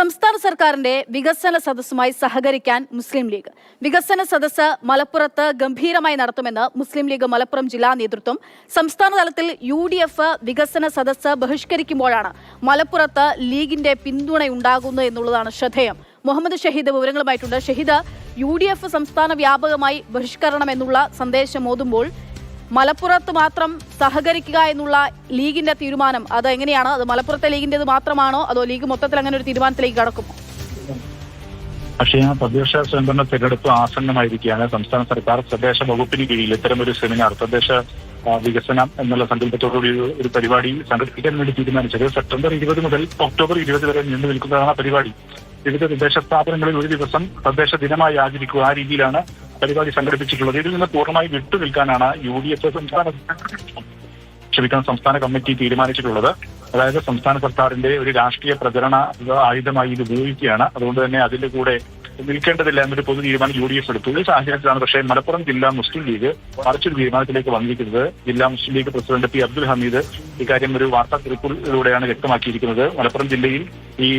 സംസ്ഥാന സർക്കാരിന്റെ വികസന സദസ്സുമായി സഹകരിക്കാൻ മുസ്ലിം ലീഗ്. വികസന സദസ്സ് മലപ്പുറത്ത് ഗംഭീരമായി നടത്തുമെന്ന് മുസ്ലിം ലീഗ് മലപ്പുറം ജില്ലാ നേതൃത്വം സംസ്ഥാന തലത്തിൽ യു ഡി എഫ് വികസന സദസ്സ് ബഹിഷ്കരിക്കുമ്പോഴാണ് മലപ്പുറത്ത് ലീഗിന്റെ പിന്തുണയുണ്ടാകുന്നത് എന്നുള്ളതാണ് ശ്രദ്ധേയം. മുഹമ്മദ് ഷഹീദ് വിവരങ്ങളുമായിട്ടുണ്ട്. ഷഹീദ് യു ഡി എഫ് സംസ്ഥാന വ്യാപകമായി ബഹിഷ്കരണം എന്നുള്ള സന്ദേശം ഓതുമ്പോൾ മലപ്പുറത്ത് മാത്രം സഹകരിക്കുക എന്നുള്ള ലീഗിന്റെ തീരുമാനം അത് എങ്ങനെയാണ് അത് മലപ്പുറത്തെ ലീഗിന്റേത് മാത്രമാണോ? അതോ ലീഗ് മൊത്തത്തിൽ അങ്ങനെ ഒരു തീരുമാനത്തിലേക്ക് കടക്കും പക്ഷേ ആ തദ്ദേശ സ്വയംഭരണ തെരഞ്ഞെടുപ്പ് ആസന്നമായിരിക്കുകയാണ്. സംസ്ഥാന സർക്കാർ തദ്ദേശ വകുപ്പിന് കീഴിൽ ഇത്തരമൊരു സെമിനാർ തദ്ദേശ വികസനം എന്നുള്ള സങ്കല്പത്തോടുകൂടി ഒരു- പരിപാടി സംഘടിപ്പിക്കാൻ വേണ്ടി തീരുമാനിച്ചത്. സെപ്റ്റംബർ ഇരുപത് മുതൽ ഒക്ടോബർ ഇരുപത് വരെ നീണ്ടു നിൽക്കുന്നതാണ് പരിപാടി. വിവിധ തദ്ദേശ സ്ഥാപനങ്ങളിൽ ഒരു ദിവസം തദ്ദേശ ദിനമായി ആചരിക്കുക ആ രീതിയിലാണ് പരിപാടി സംഘടിപ്പിച്ചിട്ടുള്ളത്. ഇതിൽ നിന്ന് പൂർണമായി വിട്ടു നിൽക്കാനാണ് യു ഡി എഫ് സംസ്ഥാന ക്ഷമിക്കണം സംസ്ഥാന കമ്മിറ്റി തീരുമാനിച്ചിട്ടുള്ളത്. അതായത് സംസ്ഥാന സർക്കാരിന്റെ ഒരു രാഷ്ട്രീയ പ്രചരണ ആയുധമായി ഇത് ഉപയോഗിക്കുകയാണ്. അതുകൊണ്ട് തന്നെ അതിന്റെ കൂടെ നിൽക്കേണ്ടതില്ല എന്നൊരു പൊതു തീരുമാനം യു ഡി എഫ് എടുത്തു. ഈ സാഹചര്യത്തിലാണ്. പക്ഷേ മലപ്പുറം ജില്ലാ മുസ്ലിം ലീഗ് മറിച്ചൊരു തീരുമാനത്തിലേക്ക് വന്നിരിക്കുന്നത് ജില്ലാ മുസ്ലിം ലീഗ് പ്രസിഡന്റ് പി അബ്ദുൽ ഹമീദ് ഇക്കാര്യം ഒരു വാർത്താ കുറിപ്പിലൂടെയാണ് വ്യക്തമാക്കിയിരിക്കുന്നത്. മലപ്പുറം ജില്ലയിൽ ഈ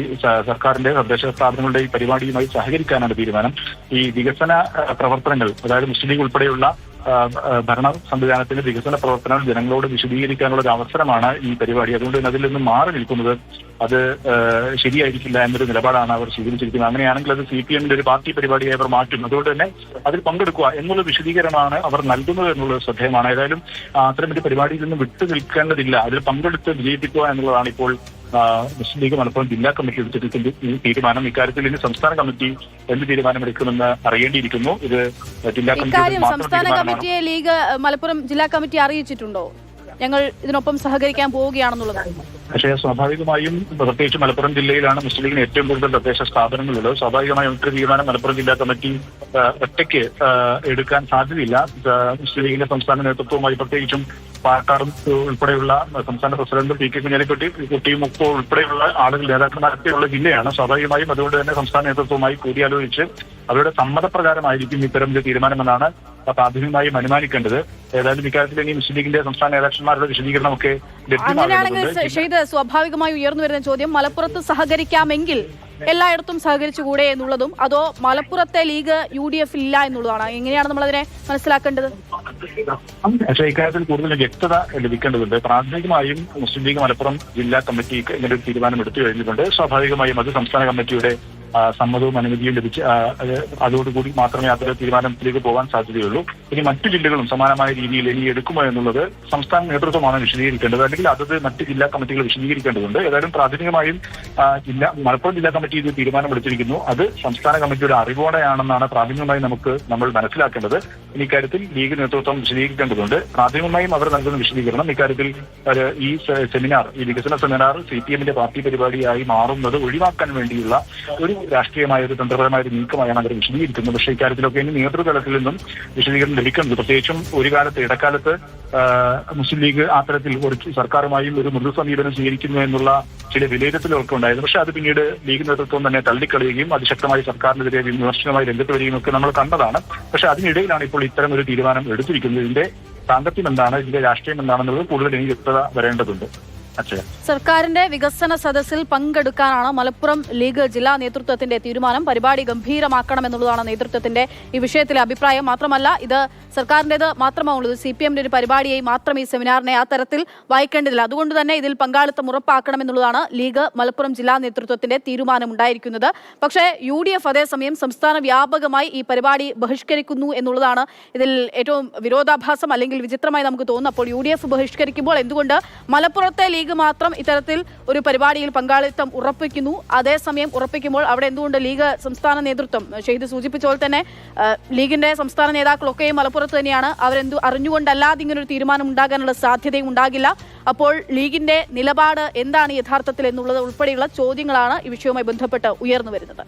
സർക്കാരിന്റെ തദ്ദേശ സ്ഥാപനങ്ങളുടെ ഈ പരിപാടിയുമായി സഹകരിക്കാനാണ് തീരുമാനം. ഈ വികസന പ്രവർത്തനങ്ങൾ അതായത് മുസ്ലിം ലീഗ് ഉൾപ്പെടെയുള്ള ഭരണ സംവിധാനത്തിന്റെ വികസന പ്രവർത്തനങ്ങൾ ജനങ്ങളോട് വിശദീകരിക്കാനുള്ള ഒരു അവസരമാണ് ഈ പരിപാടി. അതുകൊണ്ട് തന്നെ അതിൽ നിന്ന് മാറി നിൽക്കുന്നത് അത് ശരിയായിരിക്കില്ല എന്നൊരു നിലപാടാണ് അവർ സ്വീകരിച്ചിരിക്കുന്നത്. അങ്ങനെയാണെങ്കിൽ അത് സി പി എമ്മിന്റെ ഒരു പാർട്ടി പരിപാടിയായി അവർ മാറ്റും. അതുകൊണ്ട് തന്നെ അതിൽ പങ്കെടുക്കുക എന്നുള്ള വിശദീകരണമാണ് അവർ നൽകുന്നത് എന്നുള്ളത് ശ്രദ്ധേയമാണ്. ഏതായാലും അത്തരം ഒരു പരിപാടിയിൽ നിന്ന് വിട്ടു നിൽക്കേണ്ടതില്ല. അതിൽ പങ്കെടുത്ത് വിജയിപ്പിക്കുക എന്നുള്ളതാണ് ഇപ്പോൾ മുസ്ലിം ലീഗ് മലപ്പുറം ജില്ലാ കമ്മിറ്റി എടുത്തിട്ടുണ്ട് തീരുമാനം ഇക്കാര്യത്തിൽ ഇനി സംസ്ഥാന കമ്മിറ്റി എന്ത് തീരുമാനമെടുക്കുമെന്ന് അറിയേണ്ടിയിരിക്കുന്നു. ഇത് ജില്ലാ കമ്മിറ്റി സംസ്ഥാന കമ്മിറ്റിയെ ലീഗ് മലപ്പുറം ജില്ലാ കമ്മിറ്റി അറിയിച്ചിട്ടുണ്ടോ? ഞങ്ങൾ ഇതിനൊപ്പം സഹകരിക്കാൻ പോവുകയാണെന്നുള്ളത്. പക്ഷേ സ്വാഭാവികമായും പ്രത്യേകിച്ച് മലപ്പുറം ജില്ലയിലാണ് മുസ്ലിം ലീഗിന് ഏറ്റവും കൂടുതൽ തദ്ദേശ സ്ഥാപനങ്ങളുള്ളത്. സ്വാഭാവികമായും ഒരു തീരുമാനം മലപ്പുറം ജില്ലാ കമ്മിറ്റി ഒറ്റയ്ക്ക് എടുക്കാൻ സാധ്യതയില്ല. മുസ്ലിം ലീഗിന്റെ സംസ്ഥാന നേതൃത്വവുമായി പ്രത്യേകിച്ചും പാട്ടാറും ഉൾപ്പെടെയുള്ള സംസ്ഥാന പ്രസിഡന്റ് പി കെ കുഞ്ഞാലിക്കുട്ടി കുട്ടിയും ഉപ്പോ ഉൾപ്പെടെയുള്ള ആളുകൾ നേതാക്കന്മാരൊക്കെയുള്ള ജില്ലയാണ്. സ്വാഭാവികമായും അതുകൊണ്ട് തന്നെ സംസ്ഥാന നേതൃത്വവുമായി കൂടിയാലോചിച്ച് അവരുടെ സമ്മതപ്രകാരമായിരിക്കും ഇത്തരം ഒരു തീരുമാനമെന്നാണ് പ്രാഥമികമായും അനുമാനിക്കേണ്ടത്. ഏതായാലും ഇക്കാര്യത്തിൽ ഇനി മുസ്ലിം ലീഗിന്റെ സംസ്ഥാന നേതാക്കന്മാരുടെ വിശദീകരണമൊക്കെ ലഭ്യമാകുന്നുണ്ട് സ്വാഭാവികമായി ഉയർന്നു വരുന്ന ചോദ്യം മലപ്പുറത്ത് സഹകരിക്കാമെങ്കിൽ എല്ലായിടത്തും സഹകരിച്ചുകൂടെ എന്നുള്ളതും അതോ മലപ്പുറത്തെ ലീഗ് യു ഡി എഫ് ഇല്ല എന്നുള്ളതാണ്? എങ്ങനെയാണ് നമ്മൾ അതിനെ മനസ്സിലാക്കേണ്ടത്? പക്ഷേ ഇക്കാര്യത്തിൽ കൂടുതൽ വ്യക്തത ലഭിക്കേണ്ടതുണ്ട്. പ്രാഥമികമായും മുസ്ലിം ലീഗ് മലപ്പുറം ജില്ലാ കമ്മിറ്റി ഇങ്ങനെ ഒരു തീരുമാനം എടുത്തു കഴിഞ്ഞിട്ടുണ്ട്. സ്വാഭാവികമായും അത് സംസ്ഥാന കമ്മിറ്റിയുടെ സമ്മതവും അനുമതിയും ലഭിച്ച് അതോടുകൂടി മാത്രമേ അത്തരം തീരുമാനത്തിലേക്ക് പോകാൻ സാധ്യതയുള്ളൂ. ഇനി മറ്റു ജില്ലകളും സമാനമായ രീതിയിൽ ഇനി എടുക്കുമോ എന്നുള്ളത് സംസ്ഥാന നേതൃത്വമാണ് വിശദീകരിക്കേണ്ടത്. അല്ലെങ്കിൽ അതത് മറ്റ് ജില്ലാ കമ്മിറ്റികൾ വിശദീകരിക്കേണ്ടതുണ്ട്. ഏതായാലും പ്രാഥമികമായും ജില്ലാ മലപ്പുറം ജില്ലാ കമ്മിറ്റി ഇത് തീരുമാനമെടുത്തിരിക്കുന്നു. അത് സംസ്ഥാന കമ്മിറ്റിയുടെ അറിവോടെയാണെന്നാണ് പ്രാഥമികമായി നമുക്ക് നമ്മൾ മനസ്സിലാക്കേണ്ടത്. ഇക്കാര്യത്തിൽ ലീഗ് നേതൃത്വം വിശദീകരിക്കേണ്ടതുണ്ട്. പ്രാഥമികമായും അവർ നൽകുന്ന വിശദീകരണം ഇക്കാര്യത്തിൽ ഈ സെമിനാർ ഈ വികസന സെമിനാർ സി പി എമ്മിന്റെ പാർട്ടി പരിപാടിയായി മാറുന്നത് ഒഴിവാക്കാൻ വേണ്ടിയുള്ള ഒരു രാഷ്ട്രീയമായ ഒരു തന്ത്രപരമായ ഒരു നീക്കമായാണ് അവർ വിശദീകരിക്കുന്നത്. പക്ഷേ ഇക്കാര്യത്തിലൊക്കെ ഇനി നേതൃതലത്തിൽ നിന്നും വിശദീകരണം ലഭിക്കുന്നത് പ്രത്യേകിച്ചും ഒരു കാലത്ത് ഇടക്കാലത്ത് മുസ്ലിം ലീഗ് ആ തരത്തിൽ ഒരു സർക്കാരുമായും ഒരു മൃദു സമീപനം സ്വീകരിക്കുന്നു എന്നുള്ള ചില വിലയിരുത്തലുകളൊക്കെ ഉണ്ടായിരുന്നു. പക്ഷേ അത് പിന്നീട് ലീഗ് നേതൃത്വം തന്നെ തള്ളിക്കളയുകയും അതിശക്തമായി സർക്കാരിനെതിരെ വിമർശനമായി രംഗത്ത് വരികയും ഒക്കെ നമ്മൾ കണ്ടതാണ്. പക്ഷെ അതിനിടയിലാണ് ഇപ്പോൾ ഇത്തരം ഒരു തീരുമാനം എടുത്തിരിക്കുന്നത്. ഇതിന്റെ സാങ്കത്യം എന്താണ് ഇതിന്റെ രാഷ്ട്രീയം എന്താണെന്നുള്ളത് കൂടുതൽ ഇനി വ്യക്തത വരേണ്ടതുണ്ട്. സർക്കാരിന്റെ വികസന സദസ്സിൽ പങ്കെടുക്കാനാണ് മലപ്പുറം ലീഗ് ജില്ലാ നേതൃത്വത്തിന്റെ തീരുമാനം. പരിപാടി ഗംഭീരമാക്കണം എന്നുള്ളതാണ് നേതൃത്വത്തിന്റെ ഈ വിഷയത്തിലെ അഭിപ്രായം. മാത്രമല്ല ഇത് സർക്കാരിന്റേത് മാത്രമാണുള്ളത് സി പി എമ്മിന്റെ ഒരു പരിപാടിയായി മാത്രം ഈ സെമിനാറിനെ ആ തരത്തിൽ വായിക്കേണ്ടതില്ല. അതുകൊണ്ട് തന്നെ ഇതിൽ പങ്കാളിത്തം ഉറപ്പാക്കണമെന്നുള്ളതാണ് ലീഗ് മലപ്പുറം ജില്ലാ നേതൃത്വത്തിന്റെ തീരുമാനമുണ്ടായിരിക്കുന്നത് പക്ഷേ യു ഡി എഫ് അതേസമയം സംസ്ഥാന വ്യാപകമായി ഈ പരിപാടി ബഹിഷ്കരിക്കുന്നു എന്നുള്ളതാണ് ഇതിൽ ഏറ്റവും വിരോധാഭാസം അല്ലെങ്കിൽ വിചിത്രമായി നമുക്ക് തോന്നുന്നു അപ്പോൾ യു ഡി എഫ് ബഹിഷ്കരിക്കുമ്പോൾ എന്തുകൊണ്ട് മലപ്പുറത്തെ മാത്രം ഇത്തരത്തിൽ ഒരു പരിപാടിയിൽ പങ്കാളിത്തം ഉറപ്പിക്കുന്നു. അതേസമയം ഉറപ്പിക്കുമ്പോൾ അവിടെ എന്തുകൊണ്ട് ലീഗ് സംസ്ഥാന നേതൃത്വം ഷെയ്ദ് സൂചിപ്പിച്ച പോലെ തന്നെ ലീഗിന്റെ സംസ്ഥാന നേതാക്കളൊക്കെയും മലപ്പുറത്ത് തന്നെയാണ്. അവരെന്തു അറിഞ്ഞുകൊണ്ടല്ലാതെ ഇങ്ങനൊരു തീരുമാനം ഉണ്ടാകാനുള്ള സാധ്യതയും ഉണ്ടാകില്ല. അപ്പോൾ ലീഗിന്റെ നിലപാട് എന്താണ് യഥാർത്ഥത്തിൽ എന്നുള്ളത് ഉൾപ്പെടെയുള്ള ചോദ്യങ്ങളാണ് ഈ വിഷയവുമായി ബന്ധപ്പെട്ട് ഉയർന്നു വരുന്നത്.